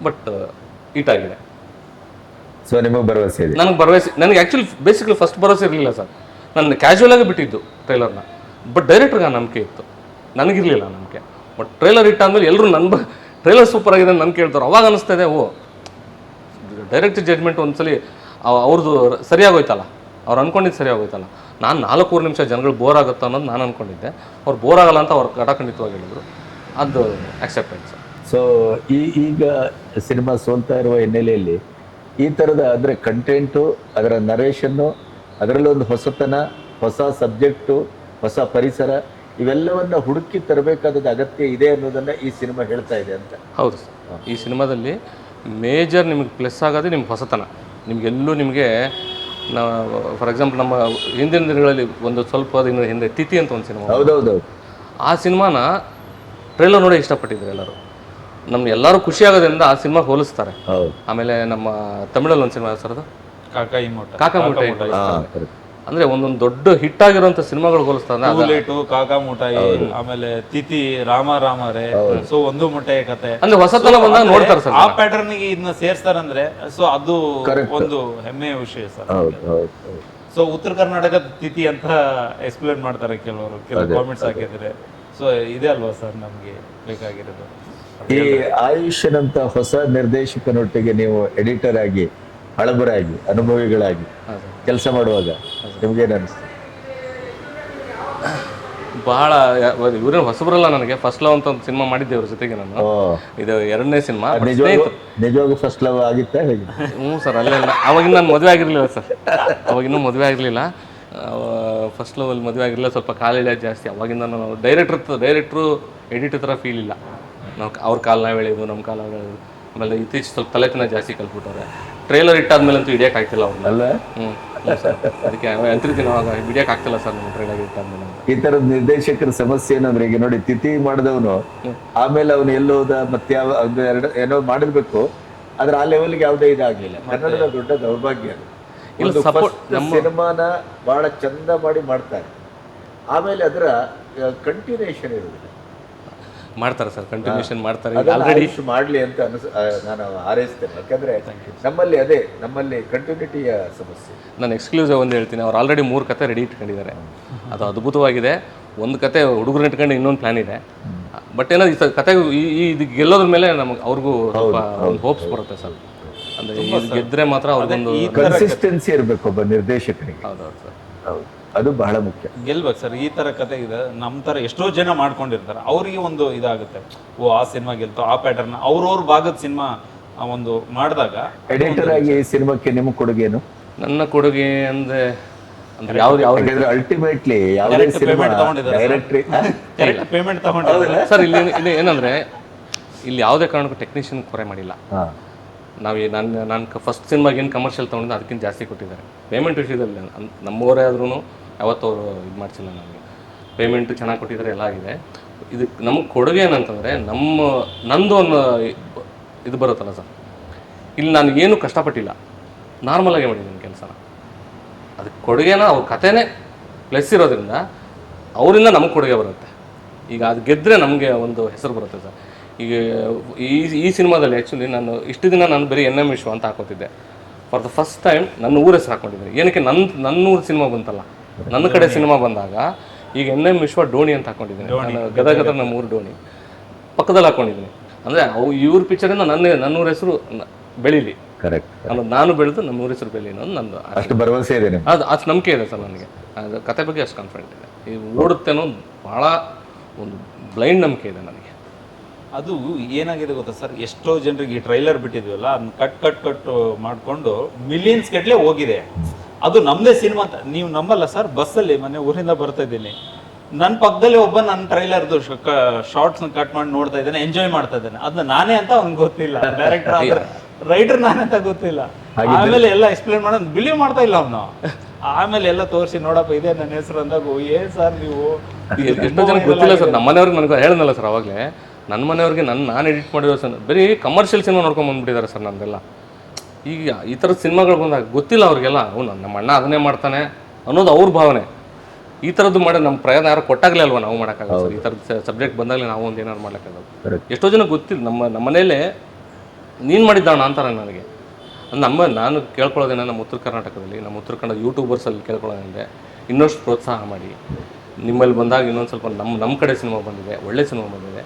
Speaker 3: ಬಟ್ ಹಿಟ್ ಆಗಿದೆ.
Speaker 2: ಸೊ ನಿಮಗೆ ಭರವಸೆ ಇದೆ?
Speaker 3: ನನಗೆ ಭರವಸೆ ನನಗೆ ಆ್ಯಕ್ಚುಲಿ ಬೇಸಿಕಲಿ ಫಸ್ಟ್ ಭರವಸೆ ಇರಲಿಲ್ಲ ಸರ್. ನಾನು ಕ್ಯಾಶುವಲ್ ಆಗಿ ಬಿಟ್ಟಿದ್ದು ಟ್ರೈಲರ್ನ ಬಟ್ ಡೈರೆಕ್ಟ್ರಿಗೆ ನಂಬಿಕೆ ಇತ್ತು. ನನಗಿರಲಿಲ್ಲ ನಂಬಿಕೆ. ಬಟ್ ಟ್ರೈಲರ್ ಇಟ್ಟ ಆದಮೇಲೆ ಎಲ್ಲರೂ ನನ್ನ ಬ ಟ್ರೈಲರ್ ಸೂಪರ್ ಆಗಿದೆ ಅಂತ ನನ್ಗೆ ಕೇಳ್ತಾರೆ. ಅವಾಗ ಅನಿಸ್ತಾ ಇದೆ ಓ ಡೈರೆಕ್ಟ್ ಜಡ್ಜ್ಮೆಂಟ್ ಒಂದ್ಸಲಿ ಅವ್- ಅವ್ರದ್ದು ಸರಿಯಾಗೋಯ್ತಲ್ಲ. ಅವ್ರು ಅನ್ಕೊಂಡಿದ್ದು ಸರಿಯಾಗೋಯ್ತಲ್ಲ ನಾನು ನಾಲ್ಕೂರು ನಿಮಿಷ ಜನಗಳು ಬೋರ್ ಆಗುತ್ತೆ ಅನ್ನೋದು ನಾನು ಅನ್ಕೊಂಡಿದ್ದೆ. ಅವ್ರು ಬೋರ್ ಆಗಲ್ಲ ಅಂತ ಅವ್ರು ಕಟಾಖಂಡಿತವಾಗಿ ಹೇಳಿದ್ರು. ಅದು ಆಕ್ಸೆಪ್ಟೆಡ್ ಸರ್
Speaker 2: ಸೊ ಈ ಈಗ ಸಿನಿಮಾ ಸೋಲ್ತಾ ಇರುವ ಹಿನ್ನೆಲೆಯಲ್ಲಿ ಈ ಥರದ ಅಂದರೆ ಕಂಟೆಂಟು ಅದರ ನರೇಷನ್ನು ಅದರಲ್ಲೊಂದು ಹೊಸತನ ಹೊಸ ಸಬ್ಜೆಕ್ಟು ಹೊಸ ಪರಿಸರ ಇವೆಲ್ಲವನ್ನು ಹುಡುಕಿ ತರಬೇಕಾದ ಅಗತ್ಯ ಇದೆ ಅನ್ನೋದನ್ನ ಈ ಸಿನಿಮಾ ಹೇಳ್ತಾ ಇದೆ ಅಂತ.
Speaker 3: ಹೌದು ಸರ್. ಈ ಸಿನಿಮಾದಲ್ಲಿ ಮೇಜರ್ ನಿಮಗೆ ಪ್ಲಸ್ ಆಗೋದೇ ನಿಮ್ಗೆ ಹೊಸತನ. ನಿಮಗೆಲ್ಲೂ ನಿಮಗೆ ನಾವು ಫಾರ್ ಎಕ್ಸಾಂಪಲ್ ನಮ್ಮ ಹಿಂದಿನ ದಿನಗಳಲ್ಲಿ ಒಂದು ಸ್ವಲ್ಪ ದಿನ ಹಿಂದೆ ತಿಥಿ ಅಂತ ಒಂದು ಸಿನಿಮಾ
Speaker 2: ಹೌದೌದು
Speaker 3: ಆ ಸಿನಿಮಾನ ಟ್ರೈಲರ್ ನೋಡಿ ಇಷ್ಟಪಟ್ಟಿದ್ರು ಎಲ್ಲರೂ. ನಮ್ಗೆ ಎಲ್ಲರೂ ಖುಷಿ ಆಗೋದ್ರಿಂದ ಆ ಸಿನಿಮಾ ಹೋಲಿಸ್ತಾರೆ.
Speaker 2: ಹೌದು.
Speaker 3: ಆಮೇಲೆ ನಮ್ಮ ತಮಿಳಲ್ಲಿ ಒಂದು ಸಿನಿಮಾ ಸರ್ ಅದು?
Speaker 1: ಕಾಕಾ
Speaker 3: ಕಾಕ ಮೂಟೆ. ಅಂದರೆ ಒಂದೊಂದು ದೊಡ್ಡ ಹಿಟ್ ಆಗಿರುವಂತ ಸಿನಿಮಾಗಳು ಹೋಲಿಸ್ತಾರೆ ಕಾಕಾ
Speaker 1: ಟೂಲೇಟು ಕಾಕಾ ಮುಟಾಯಿ ಆಮೇಲೆ ತಿಥಿ ರಾಮ ರಾಮರೇ ಸೊ ಒಂದು ಮುಟ್ಟೆಯ ಕತೆ.
Speaker 3: ಅಂದ್ರೆ ಹೊಸತನ ಬಂದಾಗ ನೋಡ್ತಾರೆ ಸರ್
Speaker 1: ಆ ಪ್ಯಾಟರ್ನ್ಗೆ ಇದನ್ನ ಸೇರ್ಸ್ತಾರಂದ್ರೆ ಸೊ ಅದು ಒಂದು ಹೆಮ್ಮೆಯ ವಿಷಯ ಸರ್.
Speaker 2: ಹೌದು ಹೌದು ಹೌದು.
Speaker 1: ಸೊ ಉತ್ತರ ಕರ್ನಾಟಕದ ತಿಥಿ ಅಂತ ಎಕ್ಸ್ಪ್ಲೇನ್ ಮಾಡ್ತಾರೆ ಕೆಲವರು. ಕೆಲವು ಕಾಮೆಂಟ್ಸ್ ಹಾಕಿದ್ರೆ. ಸೊ ಇದೆ ಅಲ್ವಾ ಸರ್ ನಮ್ಗೆ ಬೇಕಾಗಿರೋದು?
Speaker 2: ಈ ಆಯುಷ್ಯನಂತ ಹೊಸ ನಿರ್ದೇಶಕನೊಟ್ಟಿಗೆ ನೀವು ಎಡಿಟರ್ ಆಗಿ ಹಳಬರಾಗಿ ಅನುಭವಿಗಳಾಗಿ ಕೆಲಸ ಮಾಡುವಾಗ ನಿಮ್ಗೇನು ಅನಿಸ್ತು?
Speaker 3: ಬಹಳ ಇವ್ರೇನು ಹೊಸಬರಲ್ಲ ನನಗೆ. ಫಸ್ಟ್ ಲವ್ ಅಂತ ಒಂದು ಸಿನಿಮಾ ಮಾಡಿದ್ದೆ ಇವ್ರ ಜೊತೆಗೆ ನಾನು. ಇದು ಎರಡನೇ ಸಿನಿಮಾ
Speaker 2: ನಿಜವಾಗೂ ಫಸ್ಟ್ ಲವ್ ಆಗಿತ್ತಾ ಹೇಗೆ?
Speaker 3: ಹ್ಞೂ ಸರ್ ಅಲ್ಲೇ ಅವಾಗಿನ ನಾನು ಮದುವೆ ಆಗಿರಲಿಲ್ಲ ಸರ್. ಅವಾಗಿನ್ನೂ ಮದುವೆ ಆಗಿರಲಿಲ್ಲ. ಫಸ್ಟ್ ಲವಲ್ಲಿ ಮದುವೆ ಆಗಿರಲಿಲ್ಲ. ಸ್ವಲ್ಪ ಕಾಲಿಡ ಜಾಸ್ತಿ. ಅವಾಗಿಂದ ನಾವು ಡೈರೆಕ್ಟ್ರ್ ಡೈರೆಕ್ಟ್ರು ಎಡಿಟರ್ ಥರ ಫೀಲ್ ಇಲ್ಲ. ನಾವು ಅವ್ರ ಕಾಲ್ ನಾವು ಎಳೆಯೋದು ನಮ್ಮ ಕಾಲ ಆಮೇಲೆ ಇತ್ತೀಚೆಗೆ ಸ್ವಲ್ಪ ತಲೆತನ ಜಾಸ್ತಿ ಕಲ್ತ್ಬಿಟ್ಟವ್ರೆ. ಟ್ರೈಲರ್ ಇಟ್ಟಾದ್ಮೇಲೆ ಅಂತೂ ಹಿಡಿಯಕ್ ಆಗ್ತಿಲ್ಲ ಅವ್ರನ್ನ
Speaker 2: ಅಲ್ಲ?
Speaker 3: ಹ್ಞೂ ಅದಕ್ಕೆ ಅಂತಿರ್ತೀನಿ ಅವಾಗ ಹಿಡಿಯೋಕೆ ಆಗ್ತಿಲ್ಲ ಸರ್ ನಮ್ಮ ಟ್ರೈಲರ್ ಇಟ್ಟಾದ್ಮೇಲೆ.
Speaker 2: ಈ ತರದ ನಿರ್ದೇಶಕರ ಸಮಸ್ಯೆ ಏನಂದ್ರೆ ಈಗ ನೋಡಿ ತಿಥಿ ಮಾಡಿದವನು ಆಮೇಲೆ ಅವನು ಎಲ್ಲೋದ ಮತ್ತೆ ಯಾವ ಅದು ಎರಡು ಏನೋ ಮಾಡಿರ್ಬೇಕು ಆದ್ರೆ ಆ ಲೆವೆಲ್ಗೆ ಯಾವುದೇ ಇದಾಗಲಿಲ್ಲ. ಕನ್ನಡದ ದೊಡ್ಡ ದೌರ್ಭಾಗ್ಯ ಅದು. ಸಿನಿಮಾನ ಬಹಳ ಚಂದ ಮಾಡಿ ಮಾಡ್ತಾರೆ. ಆಮೇಲೆ ಅದರ ಕಂಟಿನ್ಯೂಷನ್ ಇರುವುದಿಲ್ಲ.
Speaker 3: ಮಾಡ್ತಾರೆ ಸರ್ ಕಂಟಿನ್ಯೂಷನ್ ಮಾಡ್ತಾರೆ. ಆಲ್ರೆಡಿ
Speaker 2: ಮಾಡಲಿ ಮಾಡ್ಲಿ ಅಂತ ಅನಿಸ್ ನಾನು ಹಾರೈಸ್ತೇನೆ. ಯಾಕಂದ್ರೆ ನಮ್ಮಲ್ಲಿ ಅದೇ ನಮ್ಮಲ್ಲಿ ಕಂಟಿನ್ಯೂಟಿಯ ಸಮಸ್ಯೆ.
Speaker 3: ನಾನು ಎಕ್ಸ್ಕ್ಲೂಸಿವ್ ಒಂದು ಹೇಳ್ತೀನಿ. ಅವ್ರು ಆಲ್ರೆಡಿ ಮೂರು ಕತೆ ರೆಡಿ ಇಟ್ಕೊಂಡಿದ್ದಾರೆ. ಅದು ಅದ್ಭುತವಾಗಿದೆ. ಒಂದು ಕತೆ ಹುಡುಗರು ಇಟ್ಕೊಂಡು ಇನ್ನೊಂದು ಪ್ಲಾನ್ ಇದೆ. ಬಟ್ ಏನೋ ಈ ಕತೆ ಈ ಇದು ಗೆಲ್ಲೋದ್ರ ಮೇಲೆ ನಮಗೆ ಅವ್ರಿಗೂ ಸ್ವಲ್ಪ ಒಂದು ಹೋಪ್ಸ್ ಬರುತ್ತೆ ಸರ್. ಅಂದರೆ ಗೆದ್ದರೆ ಗೆದ್ರೆ ಮಾತ್ರ ಅವ್ರಿಗೊಂದು
Speaker 2: ಕನ್ಸಿಸ್ಟೆನ್ಸಿ ಇರಬೇಕು ಒಬ್ಬ ನಿರ್ದೇಶಕರಿಗೆ
Speaker 3: ಹೌದೌದು ಸರ್.
Speaker 2: ಹೌದು. ಅದು ಬಹಳ ಮುಖ್ಯ.
Speaker 1: ಗೆಲ್ಬೇಕು ಸರ್ ಈ ತರ ಕತೆ ಇದೆ. ನಮ್ಮ ತರ ಎಷ್ಟೋ ಜನ ಮಾಡ್ಕೊಂಡಿರ್ತಾರೆ. ಅವರಿಗೆ ಒಂದು ಇದಾಗುತ್ತೆ. ಓ ಆ ಸಿನಿಮಾ ಗೆಲ್ತು ಆ ಪ್ಯಾಟರ್ನ್ ಅವ್ರವ್ರ ಭಾಗದ ಸಿನಿಮಾ ಒಂದು ಮಾಡಿದಾಗ
Speaker 2: ಎಡಿಟರ್ ಆಗಿ ಈ ಸಿನಿಮಾಕ್ಕೆ ನಿಮ್ಮ ಏನು?
Speaker 3: ನನ್ನ ಕೊಡುಗೆ ಅಂದರೆ ಅಂದ್ರೆ ಯಾವ್ದು ಯಾವ
Speaker 2: ಅಲ್ಟಿಮೇಟ್ಲಿ ಯಾವುದೇ
Speaker 1: Direct
Speaker 2: ಸಿನಿಮಾ
Speaker 1: payment ತಗೊಂಡಿದ್ದಾರೆ sir.
Speaker 2: ಡೈರೆಕ್ಟ್ರಿ
Speaker 1: ಕರೆಕ್ಟ್ ಪೇಮೆಂಟ್ ತಗೊಂಡಿದ್ದಾರೆ.
Speaker 3: ಸರ್ ಇಲ್ಲಿ ಇಲ್ಲಿ ಏನಂದ್ರೆ ಇಲ್ಲಿ ಯಾವುದೇ ಕಾರಣಕ್ಕೂ ಟೆಕ್ನಿಷಿಯನ್ ಕೊರೆ ಮಾಡಿಲ್ಲ.
Speaker 2: ಹಾ.
Speaker 3: ನಾವು ನಾನು ನಾನು ಫಸ್ಟ್ ಸಿನಿಮಾಗೆ ಏನು ಕಮರ್ಷಿಯಲ್ ತೊಗೊಂಡಿದ್ದೆ ಅದಕ್ಕಿಂತ ಜಾಸ್ತಿ ಕೊಟ್ಟಿದ್ದಾರೆ. ಪೇಮೆಂಟ್ ವಿಷಯದಲ್ಲಿ ನಮ್ಮವರೇ ಆದ್ರೂ ಯಾವತ್ತೂ ಅವರು ಇದು ಮಾಡ್ಸಿಲ್ಲ ನಮಗೆ ಪೇಮೆಂಟ್ ಚೆನ್ನಾಗಿ ಕೊಟ್ಟಿದ್ದಾರೆ ಎಲ್ಲ ಆಗಿದೆ. ಇದಕ್ಕೆ ನಮಗೆ ಕೊಡುಗೆ ಏನಂತಂದರೆ ನಮ್ಮ, ನಂದು ಒಂದು ಇದು ಬರುತ್ತಲ್ಲ ಸರ್. ಇಲ್ಲಿ ನಾನು ಏನು ಕಷ್ಟಪಟ್ಟಿಲ್ಲ. ನಾರ್ಮಲಾಗಿ ಮಾಡಿದ್ದೀನಿ ಕೆಲಸನ. ಅದಕ್ಕೆ ಕೊಡುಗೆನ ಅವ್ರ ಕಥೆನೇ ಪ್ಲಸ್ ಇರೋದ್ರಿಂದ ಅವರಿಂದ ನಮಗೆ ಕೊಡುಗೆ ಬರುತ್ತೆ. ಈಗ ಅದು ಗೆದ್ದರೆ ನಮಗೆ ಒಂದು ಹೆಸರು ಬರುತ್ತೆ ಸರ್. ಈಗ ಈ ಈ ಸಿನಿಮಾದಲ್ಲಿ ಆ್ಯಕ್ಚುಲಿ ನಾನು ಇಷ್ಟು ದಿನ ನಾನು ಬರೀ ಎನ್ ಎಂ ವಿಶ್ವ ಅಂತ ಹಾಕೋತಿದ್ದೆ. ಫಾರ್ ದ ಫಸ್ಟ್ ಟೈಮ್ ನನ್ನ ಊರ ಹೆಸರು ಹಾಕೊಂಡಿದ್ದೀನಿ. ಏನಕ್ಕೆ ನನ್ನ ನನ್ನ ಊರು ಸಿನಿಮಾ ಬಂತಲ್ಲ. ನನ್ನ ಕಡೆ ಸಿನಿಮಾ ಬಂದಾಗ ಈಗ ಎನ್ ಎಂ ವಿಶ್ವ ಡೋಣಿ ಅಂತ ಹಾಕೊಂಡಿದ್ದೀನಿ. ಗದಗದ ನಮ್ಮ ಊರು ಡೋಣಿ ಪಕ್ಕದಲ್ಲಿ ಹಾಕೊಂಡಿದ್ದೀನಿ. ಅಂದರೆ ಅವು ಇವ್ರ ಪಿಕ್ಚರಿಂದ ನನ್ನ ನನ್ನೂರ ಹೆಸರು ಬೆಳೀಲಿ.
Speaker 2: ಕರೆಕ್ಟ್
Speaker 3: ಅನ್ನೋದು ನಾನು ಬೆಳೆದು ನಮ್ಮ ಊರ ಹೆಸರು ಬೆಳೀಲಿ ಅನ್ನೋದು ನಂದು.
Speaker 2: ಅಷ್ಟು ಭರವಸೆ ಇದೆ
Speaker 3: ಅದು ಅಷ್ಟು ನಂಬಿಕೆ ಇದೆ ಸರ್ ನನಗೆ. ಅದು ಕತೆ ಬಗ್ಗೆ ಅಷ್ಟು ಕಾನ್ಫಿಡೆಂಟ್ ಇದೆ ಇದು ಓಡುತ್ತೆ ಅನ್ನೋ ಭಾಳ ಒಂದು ಬ್ಲೈಂಡ್ ನಂಬಿಕೆ ಇದೆ ನನಗೆ.
Speaker 1: ಅದು ಏನಾಗಿದೆ ಗೊತ್ತಾ ಸರ್? ಎಷ್ಟೋ ಜನರಿಗೆ ಈ ಟ್ರೈಲರ್ ಬಿಟ್ಟಿದ್ವಲ್ಲ ಅದನ್ನ ಕಟ್ ಕಟ್ ಕಟ್ ಮಾಡಿಕೊಂಡು ಮಿಲಿಯನ್ಸ್ ಗಟ್ಟಲೆ ಹೋಗಿದೆ. ಅದು ನಮ್ಮದೇ ಸಿನಿಮಾ ಅಂತ. ನೀವು ನಂಬಲ್ಲ ಸರ್ ಬಸ್ಸಲ್ಲಿ ಮೊನ್ನೆ ಊರಿಂದ ಬರ್ತಾ ಇದ್ದೀನಿ. ನನ್ನ ಪಕ್ಕದಲ್ಲಿ ಒಬ್ಬ ನನ್ನ ಟ್ರೈಲರ್ದು ಶಾರ್ಟ್ಸ್ ಕಟ್ ಮಾಡಿ ನೋಡ್ತಾ ಇದ್ದಾನೆ ಎಂಜಾಯ್ ಮಾಡ್ತಾ ಇದ್ದಾನೆ. ಅದನ್ನ ನಾನೇ ಅಂತ ಅವ್ನಿಗೆ ಗೊತ್ತಿಲ್ಲ. ಡೈರೆಕ್ಟರ್ ರೈಟರ್ ನಾನೇ ಅಂತ ಗೊತ್ತಿಲ್ಲ. ಆಮೇಲೆ ಎಲ್ಲ ಎಕ್ಸ್ಪ್ಲೇನ್ ಮಾಡೋದು ಬಿಲೀವ್ ಮಾಡ್ತಾ ಇಲ್ಲ ಅವನು. ಆಮೇಲೆ ಎಲ್ಲ ತೋರಿಸಿ ನೋಡಪ್ಪ ಇದೆ ನನ್ನ ಹೆಸರು ಅಂದಾಗ ಏನ್ ಸರ್ ನೀವು?
Speaker 3: ಎಷ್ಟೋ ಜನ ಗೊತ್ತಿಲ್ಲ ಸರ್ ನಮ್ಮ ಮನೆಯವ್ರಿಗೆ ನನಗೆ ಹೇಳಿದ್ನಲ್ಲ ಸರ್ ಅವಾಗಲೇ. ನನ್ನ ಮನೆಯವ್ರಿಗೆ ನನ್ನ ನಾನು ಎಡಿಟ್ ಮಾಡಿರೋ ಸರ್ ಬರೀ ಕಮರ್ಷಿಯಲ್ ಸಿನಿಮಾ ನೋಡ್ಕೊಂಡು ಬಂದ್ಬಿಟ್ಟಿದ್ದಾರೆ ಸರ್ ನಂದೆಲ್ಲ ಈಗ ಈ ಥರ ಸಿನಿಮಾಗಳು ಬಂದಾಗ ಗೊತ್ತಿಲ್ಲ ಅವ್ರಿಗೆಲ್ಲ ಅವನು ನಮ್ಮ ಅಣ್ಣ ಅದನ್ನೇ ಮಾಡ್ತಾನೆ ಅನ್ನೋದು ಅವ್ರ ಭಾವನೆ. ಈ ಥರದ್ದು ಮಾಡಿ ನಮ್ಮ ಪ್ರಯತ್ನ ಯಾರು ಕೊಟ್ಟಾಗಲೇ ಅಲ್ವಾ ನಾವು ಮಾಡೋಕ್ಕಾಗಲ್ಲ ಸರ್? ಈ ಥರದ ಸಬ್ಜೆಕ್ಟ್ ಬಂದಾಗಲೇ ನಾವು ಒಂದು ಏನಾದ್ರು ಮಾಡೋಕ್ಕಾಗಲ್ಲ ಎಷ್ಟೋ ಜನ ಗೊತ್ತಿಲ್ಲ ನಮ್ಮ ನಮ್ಮ ಮನೇಲೆ ನೀನು ಮಾಡಿದ್ದಾಣ ಅಂತಾರೆ ನನಗೆ. ನಮ್ಮ ನಾನು ಕೇಳ್ಕೊಳ್ಳೋದೇನ ನಮ್ಮ ಉತ್ತರ ಕರ್ನಾಟಕದಲ್ಲಿ ನಮ್ಮ ಉತ್ತರ ಕನ್ನಡ ಯೂಟ್ಯೂಬರ್ಸಲ್ಲಿ ಕೇಳ್ಕೊಳ್ಳೋದಂದರೆ ಇನ್ನಷ್ಟು ಪ್ರೋತ್ಸಾಹ ಮಾಡಿ. ನಿಮ್ಮಲ್ಲಿ ಬಂದಾಗ ಇನ್ನೊಂದು ಸ್ವಲ್ಪ ನಮ್ಮ ನಮ್ಮ ಕಡೆ ಸಿನಿಮಾ ಬಂದಿದೆ ಒಳ್ಳೆ ಸಿನಿಮಾ ಬಂದಿದೆ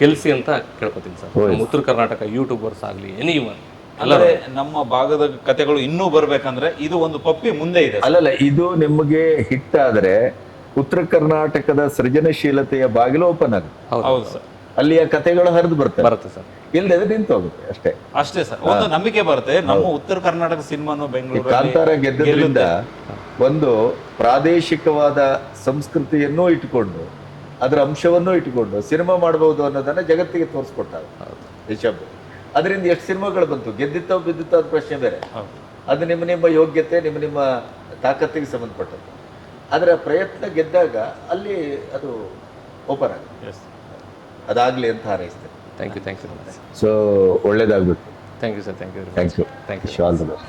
Speaker 3: ಕೆಲ್ಸಿ ಅಂತ ಕೇಳ್ಕೊತೀನಿ ಸರ್. ನಮ್ಮ ಉತ್ತರ ಕರ್ನಾಟಕ ಯೂಟ್ಯೂಬರ್ಸ್ ಆಗಲಿ ಎನಿ ಒನ್
Speaker 1: ಅಂದ್ರೆ ನಮ್ಮ ಭಾಗದ ಕತೆಗಳು ಇನ್ನೂ ಬರ್ಬೇಕಂದ್ರೆ ಇದು ಒಂದು ಪಪ್ಪಿ ಮುಂದೆ ಇದೆ
Speaker 2: ಅಲ್ಲಲ್ಲ ಇದು ನಿಮಗೆ ಹಿಟ್ ಆದ್ರೆ ಉತ್ತರ ಕರ್ನಾಟಕದ ಸೃಜನಶೀಲತೆಯ ಬಾಗಿಲು ಓಪನ್ ಆಗುತ್ತೆ.
Speaker 1: ಹೌದು. ಸರ್.
Speaker 2: ಅಲ್ಲಿಯ ಕತೆಗಳು ಹರಿದು ಬರ್ತವೆ.
Speaker 3: ಬರುತ್ತೆ ಸರ್.
Speaker 2: ಇಲ್ಲದೆ ನಿಂತು ಹೋಗುತ್ತೆ ಅಷ್ಟೇ.
Speaker 1: ಅಷ್ಟೇ ಸರ್. ಒಂದು ನಂಬಿಕೆ ಬರುತ್ತೆ. ನಮ್ಮ ಉತ್ತರ ಕರ್ನಾಟಕ ಸಿನಿಮಾನು
Speaker 2: ಈ
Speaker 1: ಬೆಂಗಳೂರು
Speaker 2: ಕಾಂತಾರ ಗೆದ್ದರಿಂದ ಒಂದು ಪ್ರಾದೇಶಿಕವಾದ ಸಂಸ್ಕೃತಿಯನ್ನು ಇಟ್ಟುಕೊಂಡು ಅದರ ಅಂಶವನ್ನು ಇಟ್ಟುಕೊಂಡು ಸಿನಿಮಾ ಮಾಡಬಹುದು ಅನ್ನೋದನ್ನ ಜಗತ್ತಿಗೆ ತೋರಿಸ್ಕೊಟ್ಟ ರಿಷಬ್ ಅದರಿಂದ ಎಷ್ಟು ಸಿನಿಮಾಗಳು ಬಂತು? ಗೆದ್ದಿತ್ತೋ ಬಿದ್ದಿತ್ತೋ ಅದು ಪ್ರಶ್ನೆ ಬೇರೆ. ಅದು ನಿಮ್ಮ ನಿಮ್ಮ ಯೋಗ್ಯತೆ ನಿಮ್ಮ ನಿಮ್ಮ ತಾಕತ್ತಿಗೆ ಸಂಬಂಧಪಟ್ಟದ್ದು. ಅದರ ಪ್ರಯತ್ನ ಗೆದ್ದಾಗ ಅಲ್ಲಿ ಅದು ಓಪನ್ ಆಗುತ್ತೆ. ಅದಾಗಲಿ ಅಂತ ಹಾರೈಸ್ತೇನೆ
Speaker 3: thank you thank you
Speaker 2: so ಒಳ್ಳೇದಾಗ್ಬಿಟ್ಟು
Speaker 3: thank you sir thank you
Speaker 2: thank you
Speaker 3: thank you
Speaker 2: all the best